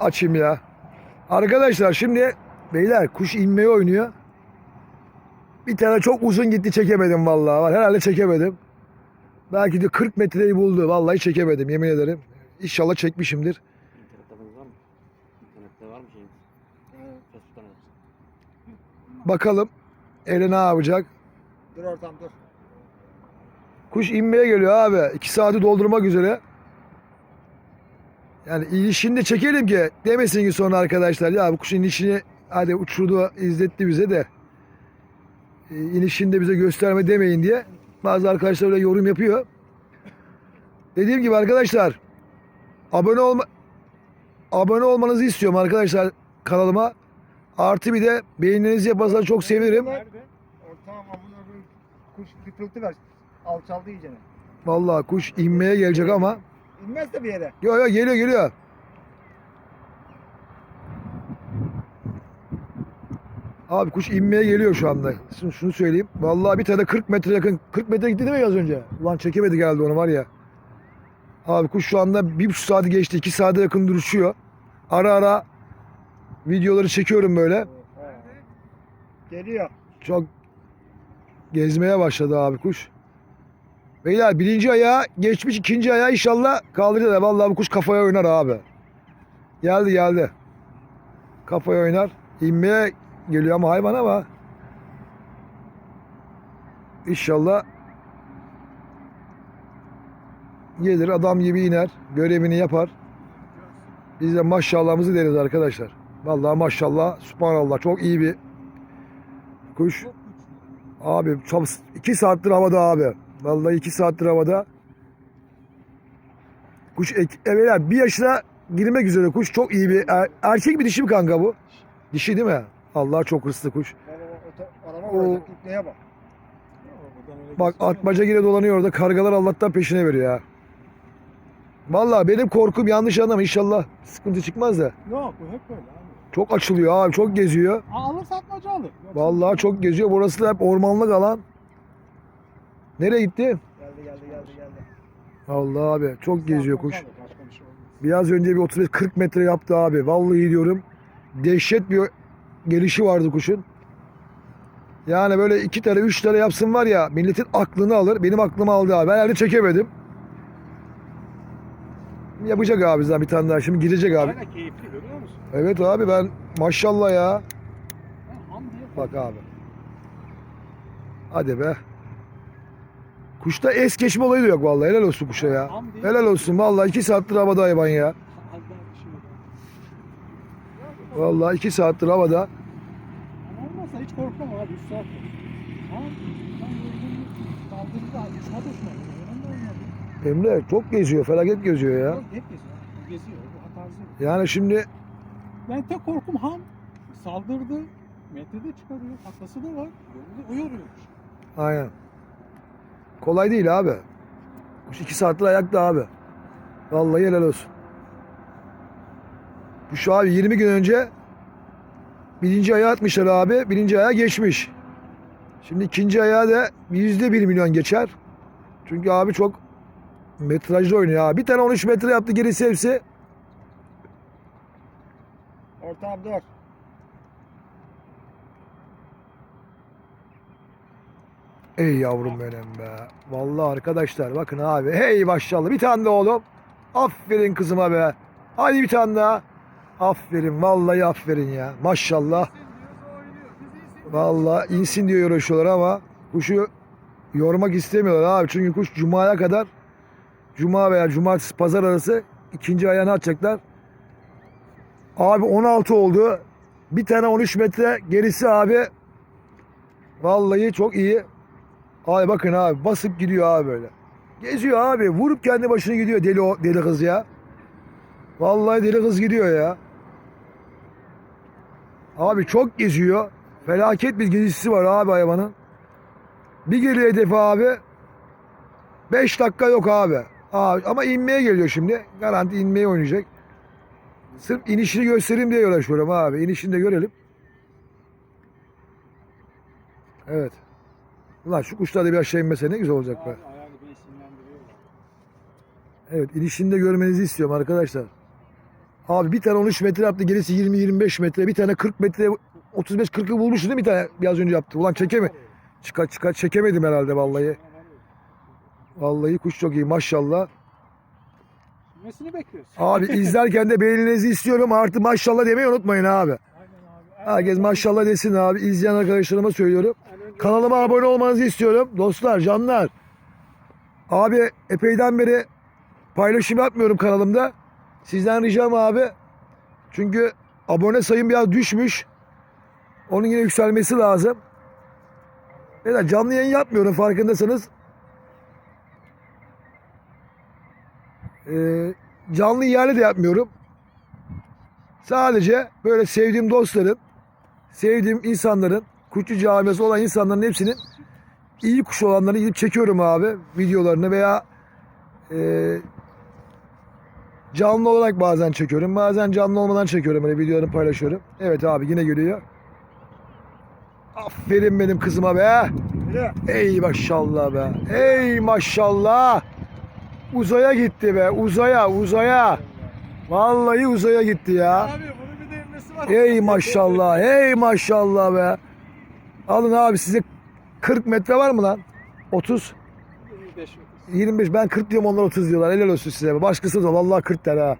açayım ya. Arkadaşlar şimdi beyler kuş inmeyi oynuyor. Bir tane çok uzun gitti çekemedim vallahi. Var herhalde çekemedim. Belki de 40 metreyi buldu. Vallahi çekemedim yemin ederim. İnşallah çekmişimdir. İnternette bunun var mı? İnternette var mı şeyiniz? Facebook'tan alırsın. Bakalım ele ne yapacak? Dur ortam dur. Kuş inmeye geliyor abi. 2 saati doldurmak üzere. Yani inişini de çekelim ki demesin ki sonra arkadaşlar ya bu kuşun inişini hadi uçurdu izletti bize de e, inişini de bize gösterme demeyin diye bazı arkadaşlar öyle yorum yapıyor. Dediğim gibi arkadaşlar abone olma abone olmanızı istiyorum arkadaşlar kanalıma. Artı bir de beğenilerinizi yaparsanız çok sevinirim. Nerede? Amına koyayım. Kuş ver. Alçaldı iyicene. Vallahi kuş inmeye gelecek ama İnmez de bir yere. Yo yo geliyor geliyor. Abi kuş inmeye geliyor şu anda. Şimdi şunu söyleyeyim. Vallahi bir tane 40 metre yakın. 40 metre gitti değil mi az önce? Ulan çekemedi geldi onu var ya. Abi kuş şu anda bir buçuk saati geçti. iki saate yakın duruşuyor. Ara ara videoları çekiyorum böyle. Geliyor. Çok gezmeye başladı abi kuş. Beyler birinci ayağı geçmiş ikinci ayağı inşallah kaldıracağız. Vallahi bu kuş kafaya oynar abi. Geldi geldi. Kafaya oynar. İnmeye geliyor ama hayvan ama. İnşallah gelir adam gibi iner. Görevini yapar. Biz de maşallahımızı deriz arkadaşlar. Vallahi maşallah, subhanallah çok iyi bir kuş. Abi çok iki saattir havada abi. Vallahi iki saattir havada. Kuş ek, evvela bir yaşına girmek üzere kuş çok iyi bir er- erkek bir dişi mi kanka bu? Dişi değil mi? Allah çok hırslı kuş. Vuracak. İpneye bak. Bak atmaca yine dolanıyor orada. Kargalar Allah'tan peşine veriyor ya. Vallahi benim korkum yanlış anlama inşallah sıkıntı çıkmaz da. Yok bu hep böyle abi. Çok açılıyor abi çok geziyor. Alır satmaca alır. Vallahi çok geziyor. Burası da hep ormanlık alan. Nereye gitti? Geldi geldi geldi geldi. Allah abi çok geziyor kuş. Şey. Biraz önce bir 35-40 metre yaptı abi. Vallahi diyorum. Dehşet bir gelişi vardı kuşun. Yani böyle iki tane üç tane yapsın var ya milletin aklını alır. Benim aklımı aldı abi. Ben herhalde çekemedim. Yapacak abi zaten bir tane daha. Şimdi girecek abi. Aynen keyifli görüyor musun? Evet abi ben maşallah ya. Ha, ham diye Bak abi. Hadi be. Kuşta es geçme olayı da yok vallahi. Helal olsun kuşa ya. Helal olsun vallahi iki saattir havada hayvan ya. Vallahi iki saattir havada. Ama olmazsa hiç korkmam abi 3 saat. Ama ben kaldırdı uçma. Emre çok geziyor, felaket geziyor ya. Hep geziyor. Bu. Yani şimdi Ben tek korkum ham. Saldırdı. Metrede çıkarıyor. Taklası da var. Yolda uyarıyormuş. aynen. Kolay değil abi. Kuş iki saattir ayakta abi. Vallahi helal olsun. Bu şu abi 20 gün önce birinci ayağı atmışlar abi. Birinci ayağı geçmiş. Şimdi ikinci ayağı da yüzde bir milyon geçer. Çünkü abi çok metrajlı oynuyor abi. Bir tane 13 metre yaptı gerisi hepsi. Ortam dur. Ey yavrum benim be. Vallahi arkadaşlar bakın abi. Hey maşallah. Bir tane de oğlum. Aferin kızıma be. Hadi bir tane daha. Aferin. Vallahi aferin ya. Maşallah. Vallahi insin diye uğraşıyorlar ama kuşu yormak istemiyorlar abi. Çünkü kuş cumaya kadar cuma veya cumartesi pazar arası ikinci ayağını atacaklar. Abi 16 oldu. Bir tane 13 metre gerisi abi. Vallahi çok iyi. Ay bakın abi basıp gidiyor abi böyle. Geziyor abi. Vurup kendi başına gidiyor deli o deli kız ya. Vallahi deli kız gidiyor ya. Abi çok geziyor. Felaket bir gezisi var abi hayvanın. Bir geliyor hedefe abi. 5 dakika yok abi. abi. Ama inmeye geliyor şimdi. Garanti inmeye oynayacak. Sırf inişini göstereyim diye uğraşıyorum abi. İnişini de görelim. Evet. Ulan şu kuşlar da bir aşağı inmese ne güzel olacak be. Evet inişini de görmenizi istiyorum arkadaşlar. Abi bir tane 13 metre yaptı. Gerisi 20-25 metre. Bir tane 40 metre 35-40'ı bulmuştu değil mi bir tane biraz önce yaptı. Ulan çekeme. Çıkar çıkar çekemedim herhalde vallahi. Vallahi kuş çok iyi maşallah. Nesini bekliyorsun? Abi izlerken de beğeninizi istiyorum. Artı maşallah demeyi unutmayın abi. Aynen abi. Herkes maşallah desin abi. İzleyen arkadaşlarıma söylüyorum. Kanalıma abone olmanızı istiyorum. Dostlar, canlar. Abi epeyden beri paylaşım yapmıyorum kanalımda. Sizden ricam abi. Çünkü abone sayım biraz düşmüş. Onun yine yükselmesi lazım. Beyler canlı yayın yapmıyorum farkındaysanız. Ee, canlı yerli de yapmıyorum. Sadece böyle sevdiğim dostların, sevdiğim insanların, kuşçu camiası olan insanların hepsinin iyi kuş olanlarını gidip çekiyorum abi videolarını veya e, canlı olarak bazen çekiyorum. Bazen canlı olmadan çekiyorum böyle videolarını paylaşıyorum. Evet abi yine geliyor. Aferin benim kızıma be. Ey maşallah be. Ey maşallah. Uzaya gitti be. Uzaya uzaya. Vallahi uzaya gitti ya. Abi bunun bir var. Ey maşallah, ey maşallah be. Alın abi size 40 metre var mı lan? 30, 25 metre. 25. Ben 40 diyorum onlar 30 diyorlar. Helal olsun size. Başkası da vallahi 40 der ha.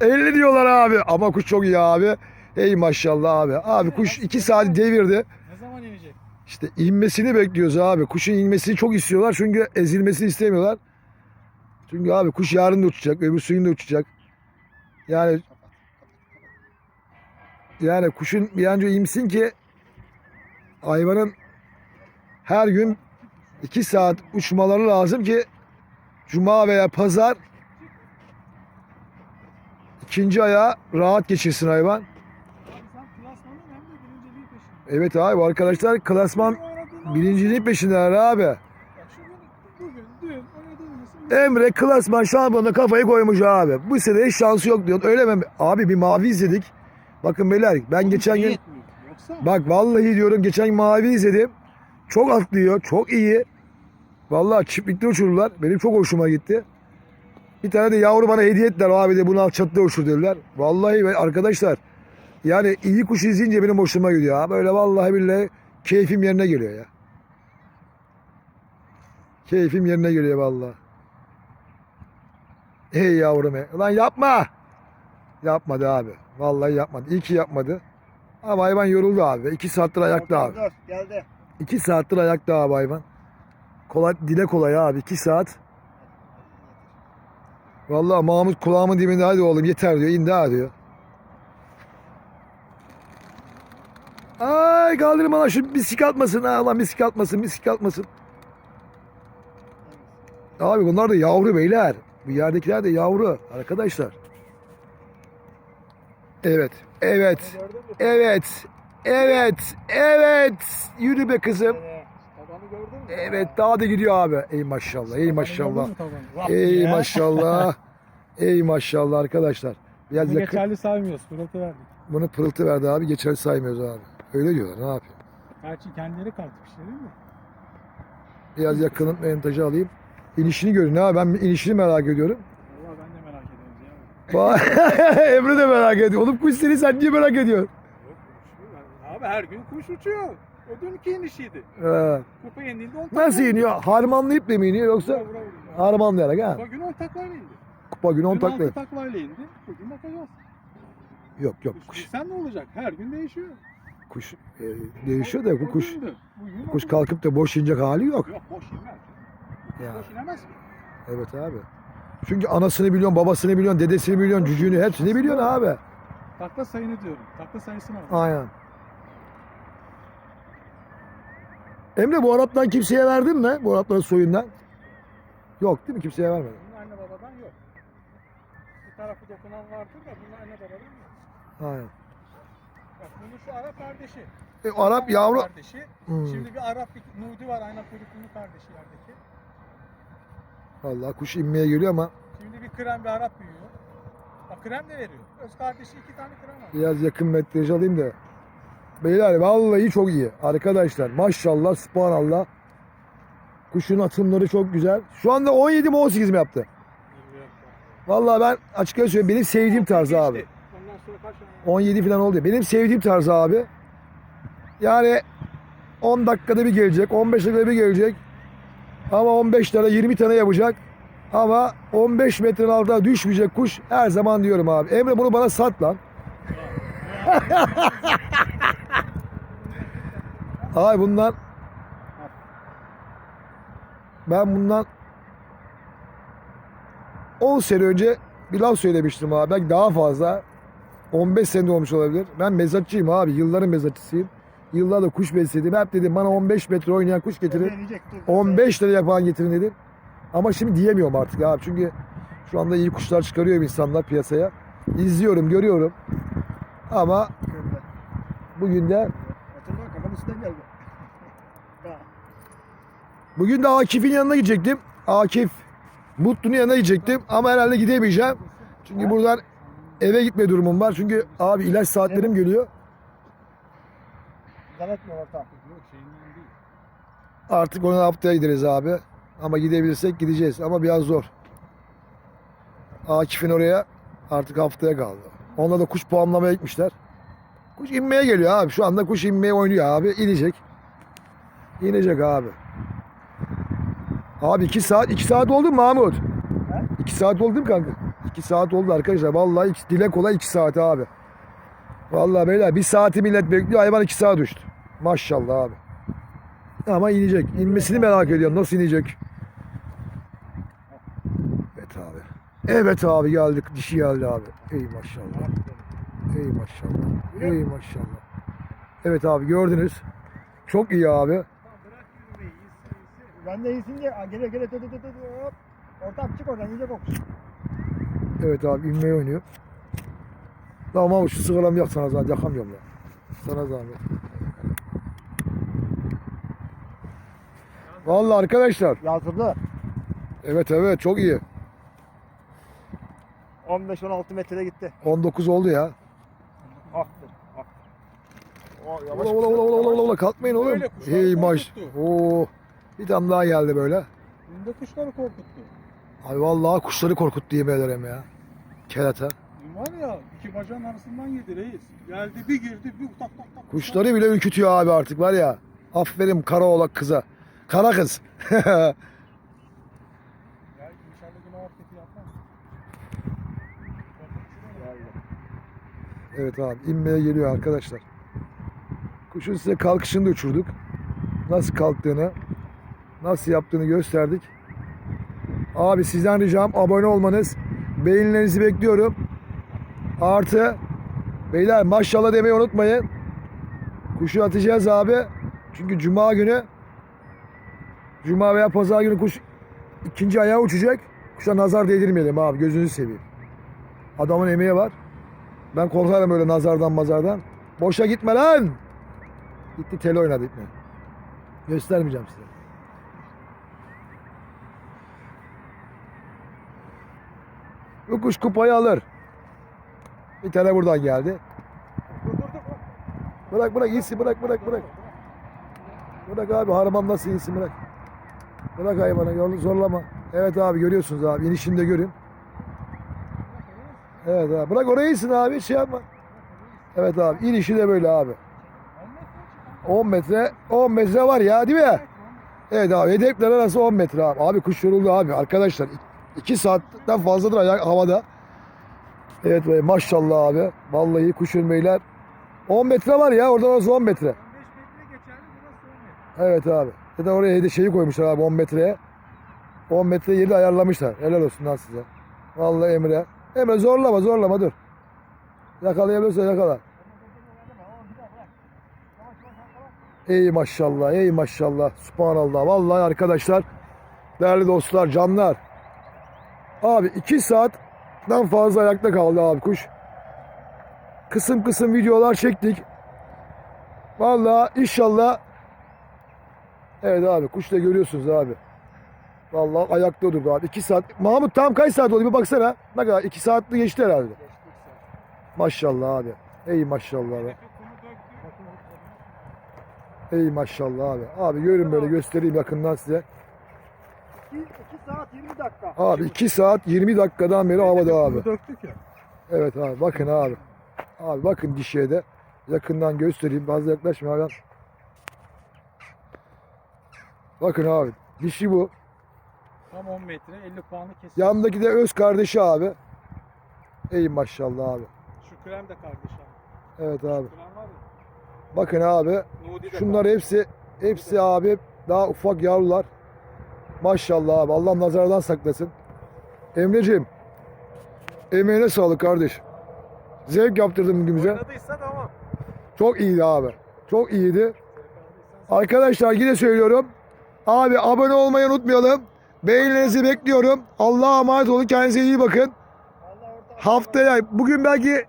50 diyorlar abi. Ama kuş çok iyi abi. Ey maşallah abi. Abi kuş 2 saat devirdi. Ne zaman inecek? İşte inmesini bekliyoruz abi. Kuşun inmesini çok istiyorlar çünkü ezilmesini istemiyorlar. Çünkü abi kuş yarın da uçacak, öbür suyun da uçacak. Yani yani kuşun bir an önce insin ki hayvanın her gün iki saat uçmaları lazım ki cuma veya pazar ikinci aya rahat geçirsin hayvan. Birinciliği. Evet abi arkadaşlar klasman birinciliğin peşindeler abi. Emre klasman şampiyonuna kafayı koymuş abi. Bu sene hiç şansı yok diyor. Öyle mi? Abi bir mavi izledik. Bakın beyler ben geçen gün Bak vallahi diyorum geçen mavi izledim. Çok atlıyor. Çok iyi. Vallahi çiftlikte uçurdular. Benim çok hoşuma gitti. Bir tane de yavru bana hediye ettiler. Abi de bunu al çatıda uçur dediler. Vallahi ben- arkadaşlar yani iyi kuş izleyince benim hoşuma gidiyor. Ha. Böyle vallahi billahi keyfim yerine geliyor ya. Keyfim yerine geliyor vallahi. Ey yavrum ey. Ulan yapma. Yapmadı abi. Vallahi yapmadı. İyi ki yapmadı. Ama hayvan yoruldu abi. İki saattir ayakta abi. Dur, Geldi. İki saattir ayakta abi hayvan. Kolay, dile kolay abi. iki saat. Vallahi Mahmut kulağımın dibinde hadi oğlum yeter diyor. İndi ha diyor. Ay kaldırma lan şu bisik atmasın ha lan bisik atmasın bisik atmasın. Abi bunlar da yavru beyler. Bu yerdekiler de yavru arkadaşlar. Evet. Evet. Evet. Evet. Evet. Yürü be kızım. Evet daha da gidiyor abi. Ey maşallah. Ey maşallah. Ey maşallah. Ey maşallah arkadaşlar. Biraz Bunu yakın, geçerli saymıyoruz. Pırıltı verdik. bunu pırıltı verdi abi. Geçer saymıyoruz abi. Öyle diyorlar. Ne yapayım? Gerçi kendileri kalkmışlar değil mi? Biraz yakının mentajı alayım. İnişini görün ha. Ben inişini merak ediyorum. Valla ben de merak ediyorum ya. Bak- Emre de merak ediyor. Oğlum kuş seni sen niye merak ediyorsun? Abi her gün kuş uçuyor. O dünkü inişiydi. He. Kupa yenildi 10 Nasıl iniyor? Harmanlayıp da mı iniyor yoksa harmanlayarak ha? Kupa gün 10 taklayla indi. Kupa günü 10 Dün takla. altı taklayla indi. Bugün bakacağız. Yok yok Kuş. Sen ne olacak? Her gün değişiyor. Kuş e, değişiyor da bu kuş. gündü. Bugün Kuş kalkıp da boş inecek hali yok. Yok boş inmez. Ya. Boş inemez ki. Evet abi. Çünkü anasını biliyorsun, babasını biliyorsun, dedesini biliyorsun, cücüğünü hepsini biliyorsun abi. Takla sayını diyorum. Takla sayısını al. Aynen. Emre bu Arap'tan kimseye verdin mi? Bu Arapların soyundan. Yok değil mi? Kimseye vermedin. Bunun anne babadan yok. Bir tarafı dokunan vardır da bunun anne babadan yok. Aynen. Bak bunun şu Arap kardeşi. E, Arap yavru. Kardeşi. Hmm. Şimdi bir Arap bir Nudi var ayna kuyruklu kardeşi yerdeki. Vallahi kuş inmeye geliyor ama Şimdi bir krem bir Arap büyüyor. Bak krem de veriyor. Öz kardeşi iki tane krem var. biraz yakın metraj alayım da. Beyler vallahi çok iyi. Arkadaşlar maşallah, subhanallah. Kuşun atımları çok güzel. Şu anda 17 mi 18 mi yaptı? Vallahi ben açıkça söyleyeyim benim sevdiğim tarz abi. Geçti. Ondan sonra kaç tane? 17 falan oldu. Benim sevdiğim tarz abi. Yani 10 dakikada bir gelecek, 15 dakikada bir gelecek. Ama 15 tane, 20 tane yapacak. Ama 15 metrenin altına düşmeyecek kuş her zaman diyorum abi. Emre bunu bana sat lan. abi bundan ben bundan 10 sene önce bir laf söylemiştim abi. Belki daha fazla. 15 sene olmuş olabilir. Ben mezatçıyım abi. Yılların mezatçısıyım. Yıllardır kuş besledim. Hep dedim bana 15 metre oynayan kuş getirin. Deneyecek, dur. 15 lira yapan getirin dedim. Ama şimdi diyemiyorum artık abi. Çünkü şu anda iyi kuşlar çıkarıyor insanlar piyasaya. İzliyorum, görüyorum. Ama bugün de bugün de Akif'in yanına gidecektim. Akif Mutlu'nun yanına gidecektim. Ama herhalde gidemeyeceğim. Çünkü buradan eve gitme durumum var. Çünkü abi ilaç saatlerim geliyor. Zannetme orta. Yok şeyinden değil. Artık onu haftaya gideriz abi. Ama gidebilirsek gideceğiz. Ama biraz zor. Akif'in oraya artık haftaya kaldı. Onda da kuş puanlamaya gitmişler. Kuş inmeye geliyor abi. Şu anda kuş inmeye oynuyor abi. İnecek. İnecek abi. Abi 2 saat 2 saat oldu mu Mahmut? 2 saat oldu mu kanka? 2 saat oldu arkadaşlar. Vallahi iki- dile kolay 2 saat abi. Vallahi beyler bir saati millet bekliyor. Hayvan 2 saat düştü. Maşallah abi. Ama inecek. İnmesini merak ediyorum. Nasıl inecek? Evet abi. Evet abi geldik. Dişi geldi abi. Ey maşallah. Ey maşallah. Ey maşallah. Evet abi gördünüz. Çok iyi abi. Ben de iyisin diye. Gele gele dur dur dur dur. Hop. Ortam çık oradan yiyecek o kuş. Evet abi inmeye oynuyor. Tamam şu sigaramı yak sana zahmet. Yakamıyorum ya. Sana zahmet. Vallahi arkadaşlar. Yazıldı. Evet evet çok iyi. 15-16 metrede gitti. 19 oldu ya. Aktı. Aktı. O. Ola ola ola ola ola ola kalkmayın oğlum. Kuşlar Hey maş. korkuttu. Oo. Bir tane daha geldi böyle. Bunda kuşları korkuttu. Ay vallahi kuşları korkuttu yemin ederim ya. Kerata. İki bacağın arasından yedi reis. Geldi bir girdi bir tak tak tak. Kuşları bile ürkütüyor abi artık var ya. Aferin kara oğlak kıza. Kara kız. Evet abi inmeye geliyor arkadaşlar. Kuşun size kalkışını da uçurduk. Nasıl kalktığını, nasıl yaptığını gösterdik. Abi sizden ricam abone olmanız. Beğenilerinizi bekliyorum. Artı beyler maşallah demeyi unutmayın. Kuşu atacağız abi. Çünkü cuma günü cuma veya pazar günü kuş ikinci ayağa uçacak. Kuşa nazar değdirmeyelim abi gözünüzü seveyim. Adamın emeği var. Ben korkarım öyle nazardan mazardan. Boşa gitme lan. Gitti tel oynadı gitme. Göstermeyeceğim size. Bu kuş kupayı alır. Bir tane buradan geldi. Bırak bırak iyisin bırak bırak bırak. Bırak abi harman nasıl iyisin bırak. Bırak hayvanı yolu zorlama. Evet abi görüyorsunuz abi inişini de görün. Evet abi bırak oraya iyisin abi şey yapma. Evet abi inişi de böyle abi. 10 metre 10 metre var ya değil mi? Evet abi hedefler arası 10 metre abi. Abi kuş yoruldu abi arkadaşlar. 2 saatten fazladır ayak havada. Evet maşallah abi. Vallahi kuş beyler. 10 metre var ya oradan arası 10 metre. 15 metre geçerli burası 10 metre. Evet abi. Ya da oraya şeyi koymuşlar abi 10 metreye. 10 metre yeri ayarlamışlar. Helal olsun lan size. Vallahi Emre. Emre zorlama zorlama dur. Yakalayabiliyorsan yakala. Ey maşallah, ey maşallah. Subhanallah. Vallahi arkadaşlar, değerli dostlar, canlar. Abi 2 saatten fazla ayakta kaldı abi kuş. Kısım kısım videolar çektik. Vallahi inşallah Evet abi kuş da görüyorsunuz abi. Vallahi ayakta durdu abi. 2 saat. Mahmut tam kaç saat oldu bir baksana. Ne kadar? 2 saatli geçti herhalde. Maşallah abi. Ey maşallah abi. Ey maşallah abi. Abi görün böyle göstereyim yakından size. 2 saat 20 20 dakika. Abi 2 saat 20 dakikadan beri havada abi. Döktük ya. Evet abi bakın abi. Abi bakın dişiye de. Yakından göstereyim. Fazla yaklaşma abi. Bakın abi. Dişi bu. Tam 10 metre 50 puanı kesin. Yanındaki de öz kardeşi abi. Ey maşallah abi. Şu krem de kardeş abi. Evet abi. Krem var ya. Bakın abi. Nudi de Şunlar hepsi hepsi abi daha ufak yavrular. Maşallah abi. Allah nazardan saklasın. Emreciğim. Emeğine sağlık kardeş. Zevk yaptırdın bugün bize. Oynadıysa tamam. Çok iyiydi abi. Çok iyiydi. Arkadaşlar yine söylüyorum. Abi abone olmayı unutmayalım. Beğenilerinizi bekliyorum. Allah'a emanet olun. Kendinize iyi bakın. Haftaya bugün belki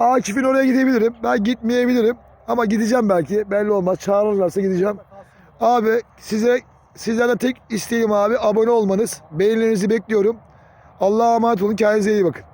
Akif'in oraya gidebilirim. Ben gitmeyebilirim. Ama gideceğim belki. Belli olmaz. Çağırırlarsa gideceğim. Abi size sizlerden tek isteğim abi abone olmanız. Beğenilerinizi bekliyorum. Allah'a emanet olun. Kendinize iyi bakın.